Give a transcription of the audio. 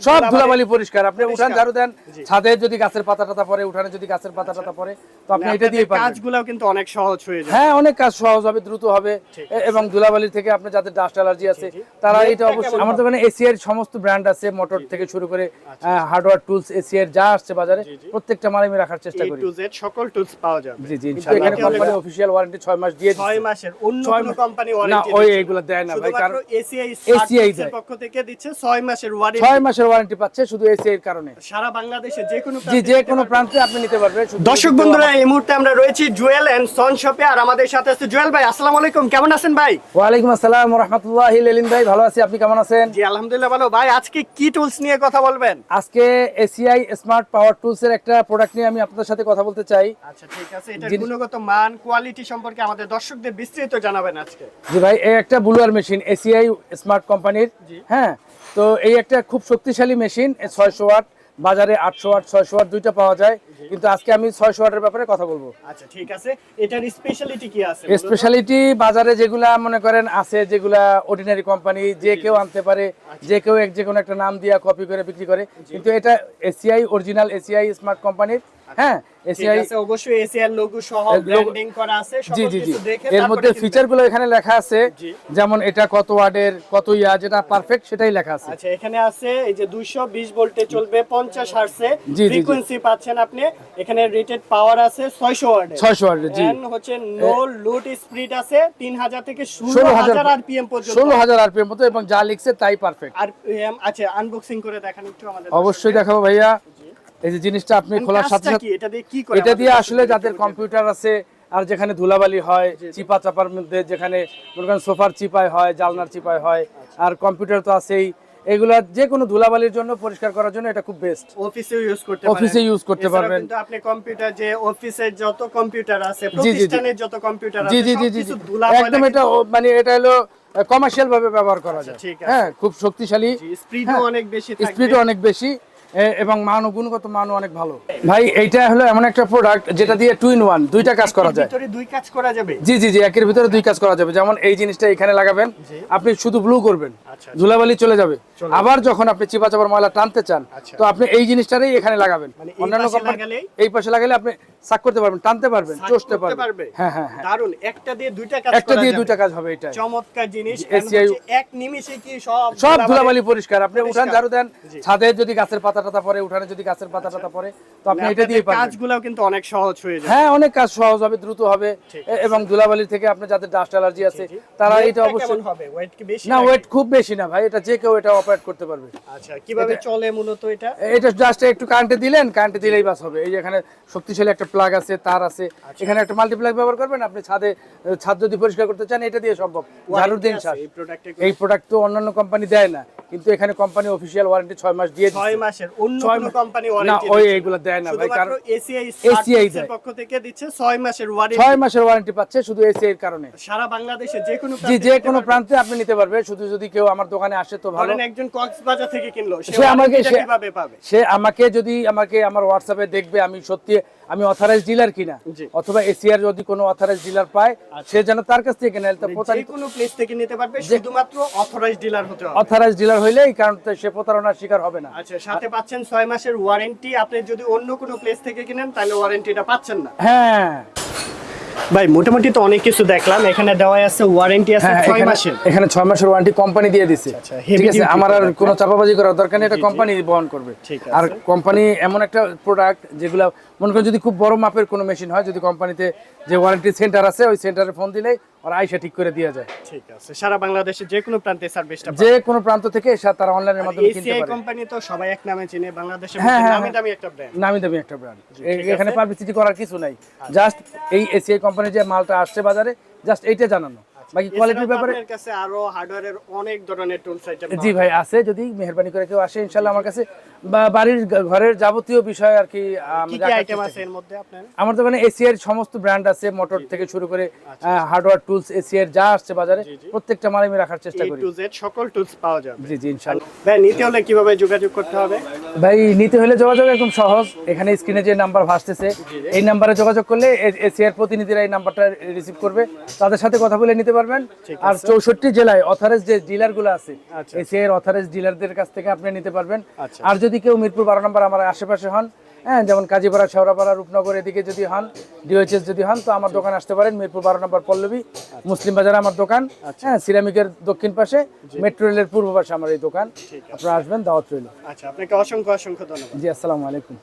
সব ধুলাবালি পরিষ্কার। আপনি উঠান ঝাড়ু দেন ছাদে যদি গাছের পাতা টাতা পরে উঠানে যদি গাছের পাতা টাতা পরে তো আপনি এটা দিয়ে পারবেন। কাজগুলোও কিন্তু অনেক সহজ হয়ে যায় হ্যাঁ অনেক কাজ সহজ হবে দ্রুত হবে। এবং ধুলাবালি থেকে আপনার যাদের ডাস্ট অ্যালার্জি আছে তারা এটা অবশ্যই আমার দোকানে এসিআর সমস্ত ব্র্যান্ড আছে মোটর থেকে শুরু করে হার্ডওয়্যার টুলস এসিআর যা আসছে বাজারে। প্রত্যেকটা মাল আমি রাখার চেষ্টা করি। টু জেড সকল টুলস পাওয়া যাবে। জি জি ইনশাআল্লাহ। এখানে কোম্পানি অফিশিয়াল ওয়ারেন্টি 6 মাস দিয়ে ছয় দিচ্ছে মাসের অন্য কোনো মাস- কোম্পানি না ওই এগুলো দেয় না ভাই কারণ এসিআই দেয়। পক্ষ থেকে দিচ্ছে ছয় মাসের ওয়ারেন্টি 6 মাসের ওয়ারেন্টি পাচ্ছে শুধু এসিআই এর কারণে। সারা বাংলাদেশে যে কোনো জি যে কোনো প্রান্তে আপনি নিতে পারবেন দর্শক বন্ধুরা এই মুহূর্তে আমরা রয়েছি জুয়েল এন্ড সন শপে আর আমাদের সাথে আছে জুয়েল ভাই। আসসালামু আলাইকুম কেমন আছেন ভাই? ওয়ালাইকুম আসসালাম রহমতুল্লাহ লেলিন ভাই ভালো আছি আপনি কেমন আছেন? জি আলহামদুলিল্লাহ ভালো। ভাই আজকে কি টুলস নিয়ে কথা বলবেন? আজকে এসিআই স্মার্ট পাওয়ার টুলস এর একটা প্রোডাক্ট নিয়ে আমি আপনাদের সাথে কথা বলতে চাই। আচ্ছা ঠিক আছে। এটা গুণগত মান কোয়ালিটি সম্পর্কে আমাদের দর্শকদের বিস্তারিত জানাবেন আজকে। জি ভাই এই একটা ব্লুয়ার মেশিন এসিআই স্মার্ট কোম্পানির হ্যাঁ তো এই একটা খুব শক্তিশালী মেশিন ছয়শো ওয়াট বাজারে আটশো ওয়াট ছয়শো ওয়াট দুইটা পাওয়া যায়। কিন্তু আজকে আমি ছয়শো ওয়াটের ব্যাপারে কথা বলব। আচ্ছা ঠিক আছে। এটার স্পেশালিটি কি আছে স্পেশালিটি বাজারে যেগুলা মনে করেন আছে যেগুলা অর্ডিনারি কোম্পানি যে কেউ আনতে পারে যে কেউ এক যে কোনো একটা নাম দিয়া কপি করে বিক্রি করে। কিন্তু এটা এসিআই অরিজিনাল এসিআই স্মার্ট কোম্পানির হ্যাঁ ঠিক এসিআই অবশ্যই লোগো সহ ব্র্যান্ডিং করা আছে জি জি জি। এর মধ্যে কিনবেন। ফিচারগুলো এখানে লেখা আছে যেমন এটা কত ওয়ার্ডের কত ইয়া যেটা পারফেক্ট সেটাই লেখা আছে। আচ্ছা এখানে আছে এই যে 220 ভোল্টে চলবে 50 হার্টজে জি, জি, জি। ফ্রিকোয়েন্সি পাচ্ছেন আপনি এখানে রেটেড পাওয়ার আছে 600 ওয়াটের 600 ওয়ার্ডের জি। হচ্ছে নো লুট স্পিড আছে 3000 থেকে 16000 16000 আরপিএম পর্যন্ত। ষোলো হাজার আরপিএম মতো এবং যা লিখছে তাই পারফেক্ট আর আচ্ছা আনবক্সিং করে দেখান একটু আমাদের অবশ্যই দেখাবো ভাইয়া। এই যে জিনিসটা আপনি খোলার সাথে সাথে এটা দিয়ে কি করে এটা দিয়ে আসলে যাদের কম্পিউটার আছে আর যেখানে ধুলাবালি হয় চিপা চাপার মধ্যে যেখানে মনে করেন সোফার চিপায় হয় জালনার চিপায় হয় আর কম্পিউটার তো আছেই। এগুলা যে কোনো ধুলাবালির জন্য পরিষ্কার করার জন্য এটা খুব বেস্ট অফিসে ইউজ করতে পারেন। অফিসে use করতে পারবেন। কিন্তু আপনি কম্পিউটার যে অফিসের যত কম্পিউটার আছে। প্রতিষ্ঠানের যত কম্পিউটার আছে জি জি জি জি। একদম এটা মানে এটা হলো কমার্শিয়াল ভাবে ব্যবহার করা যায়। আচ্ছা, ঠিক হ্যাঁ খুব শক্তিশালী। স্পিডও হ্যাঁ, অনেক বেশি স্পিডও অনেক বেশি। এবং মান ও গুণগত মানও অনেক ভালো। ভাই এইটা হলো এমন একটা প্রোডাক্ট যেটা দিয়ে টু ইন ওয়ান দুইটা কাজ করা যায়। ভিতরে দুই কাজ করা যাবে? জি জি জি একের ভিতরে দুই কাজ করা যাবে। যেমন এই জিনিসটা এখানে লাগাবেন আপনি শুধু ব্লু করবেন আচ্ছা। ধুলাবালি চলে যাবে। আবার যখন আপনি চিপা চাপার ময়লা টানতে চান আচ্ছা। তো আপনি এই জিনিসটারই এখানে লাগাবেন। মানে অন্যান্য এই পাশে লাগালে আপনি সাক করতে পারবেন টানতে পারবেন চষতে পারবেন। হ্যাঁ হ্যাঁ হ্যাঁ। দারুণ একটা দিয়ে দুইটা কাজ একটা দিয়ে দুইটা কাজ হবে এটা চমৎকার জিনিস এক নিমিষে কি সব সব ধুলাবালি- পরিষ্কার। আপনি উঠান ঝাড়ু দেন ছাদে যদি গাছের পাতা টাতা পরে উঠানে যদি গাছের পাতা টাতা পরে তো আপনি এটা দিয়ে পারবেন। কাজগুলোও কিন্তু অনেক সহজ হয়ে যায় হ্যাঁ অনেক কাজ সহজ হবে দ্রুত হবে। এবং ধুলাবালি থেকে আপনার যাদের ডাস্ট অ্যালার্জি আছে তারা এটা অবশ্যই হবে? ওয়েট কি বেশি না ওয়েট খুব বেশি না ভাই এটা যে কেউ এটা অপারেট করতে পারবে। আচ্ছা কীভাবে চলে মূলত এটা? এটা জাস্ট একটু কারেন্টে দিলেন কারেন্টে দিলেই বাস হবে। এই যে এখানে শক্তিশালী একটা প্লাগ আছে তার আছে। আচ্ছা। এখানে একটা মাল্টিপ্লাগ ব্যবহার করবেন আপনি ছাদে ছাদ যদি পরিষ্কার করতে চান এটা দিয়ে সম্ভব। ঝাড়ুর দিন এই প্রোডাক্ট তো অন্যান্য কোম্পানি দেয় না কিন্তু এখানে কোম্পানি অফিসিয়াল ওয়ারেন্টি ছয় মাস দিয়ে ছয় মাসের অন্য কোনো কোম্পানি না ওই এইগুলো দেয় না ভাই কারণ এসিআই ACI এর পক্ষ থেকে দিচ্ছে ছয় মাসের ওয়ারেন্টি ছয় মাসের ওয়ারেন্টি পাচ্ছে শুধু এসি এর কারণে। সারা বাংলাদেশে যে কোনো জি প্রান্তে যে কোনো প্রান্তে আপনি নিতে পারবে শুধু যদি কেউ আমার দোকানে আসে তো ভালো। ধরেন একজন কক্সবাজার থেকে কিনলো সে আমাকে কীভাবে পাবে? সে আমাকে যদি আমাকে আমার হোয়াটসঅ্যাপে দেখবে আমি সত্যি আমি অথরাইজ ডিলার কিনা। অথবা এসিআর যদি কোনো অথরাইজ ডিলার পায় সে যেন তার কাছ থেকে কেনে তো প্রতারিত কোনো প্লেস থেকে নিতে পারবে শুধুমাত্র অথরাইজ ডিলার হতে হবে। অথরাইজ ডিলার হইলে এই কারণ সে প্রতারণার শিকার হবে না। আচ্ছা সাথে পাচ্ছেন ছয় মাসের ওয়ারেন্টি আপনি যদি অন্য কোনো প্লেস থেকে কিনেন তাহলে ওয়ারেন্টিটা পাচ্ছেন না। হ্যাঁ। ভাই মোটামুটি তো অনেক কিছু দেখলাম। এখানে দেওয়া আছে ওয়ারেন্টি আছে হ্যাঁ ছয় মাসের। এখানে ছয় মাসের ওয়ারেন্টি কোম্পানি দিয়ে দিছে। আচ্ছা, ঠিক আছে? আমার আর কোনো চাপাবাজি করার দরকার নেই। এটা। কোম্পানি বহন করবে। ঠিক আর কোম্পানি এমন একটা প্রোডাক্ট যেগুলো মনে করেন যদি খুব বড় মাপের কোনো মেশিন হয় যদি কোম্পানিতে যে ওয়ারেন্টি সেন্টার আছে ওই সেন্টারে ফোন দিলেই ওরা আইসা ঠিক করে দিয়ে যায়। ঠিক আছে সারা বাংলাদেশে যে কোনো প্রান্তে সার্ভিসটা যে কোনো প্রান্ত থেকে এসে তারা অনলাইনের মাধ্যমে কিনতে পারে। কোম্পানি তো সবাই এক নামে চিনে বাংলাদেশের হ্যাঁ, হ্যাঁ, নামি হ্যাঁ। দামি একটা ব্র্যান্ড নামি দামি একটা ব্র্যান্ড এখানে। পাবলিসিটি করার কিছু নাই। জাস্ট এই এসিআই কোম্পানির যে মালটা আসছে বাজারে জাস্ট এইটা জানানো। বাকি কোয়ালিটির ব্যাপারে আপনার কাছে আরও হার্ডওয়্যারের অনেক ধরনের টুলস আইটেম জি ভাই আছে। যদি মেহরবানি করে কেউ আসে ইনশাল্লাহ আমার কাছে বাড়ির ঘরের যাবতীয় বিষয় আর কি কি কি আইটেম আছে এর মধ্যে আপনার? আমার দোকানে এসিআর সমস্ত ব্র্যান্ড আছে মোটর থেকে শুরু করে হার্ডওয়্যার টুলস এসিআর যা আসছে বাজারে আচ্ছা। প্রত্যেকটা মাল আমি রাখার চেষ্টা করি। টু জেড সকল টুলস পাওয়া যাবে। জি জি ইনশাল্লাহ ভাই নিতে হলে কীভাবে যোগাযোগ করতে হবে? ভাই নিতে হলে যোগাযোগ একদম সহজ। এখানে স্ক্রিনে যে নাম্বার ভাসতেছে এই নাম্বারে যোগাযোগ করলে এসিআর প্রতিনিধিরা এই নাম্বারটা রিসিভ করবে। তাদের সাথে কথা বলে নিতে পারবেন। আর চৌষট্টি জেলায় অথরাইজ যে ডিলারগুলো আছে আচ্ছা। এসিআর অথরাইজ ডিলারদের কাছ থেকে আপনি নিতে পারবেন। আচ্ছা। আর যদি কেউ মিরপুর বারো নম্বর আমার আশেপাশে হন হ্যাঁ যেমন কাজীপাড়া শেওড়াপাড়া রূপনগর এদিকে যদি হন ডিওএইচএস যদি হন তো আমার দোকান আসতে পারেন মিরপুর বারো নম্বর পল্লবী মুসলিম বাজারে আমার দোকান। হ্যাঁ সিরামিকের দক্ষিণ পাশে মেট্রো রেলের পূর্ব পাশে আমার এই দোকান। আপনারা আসবেন দাওয়াত রইল। আচ্ছা আপনাকে অসংখ্য অসংখ্য ধন্যবাদ। জি আসসালামু আলাইকুম।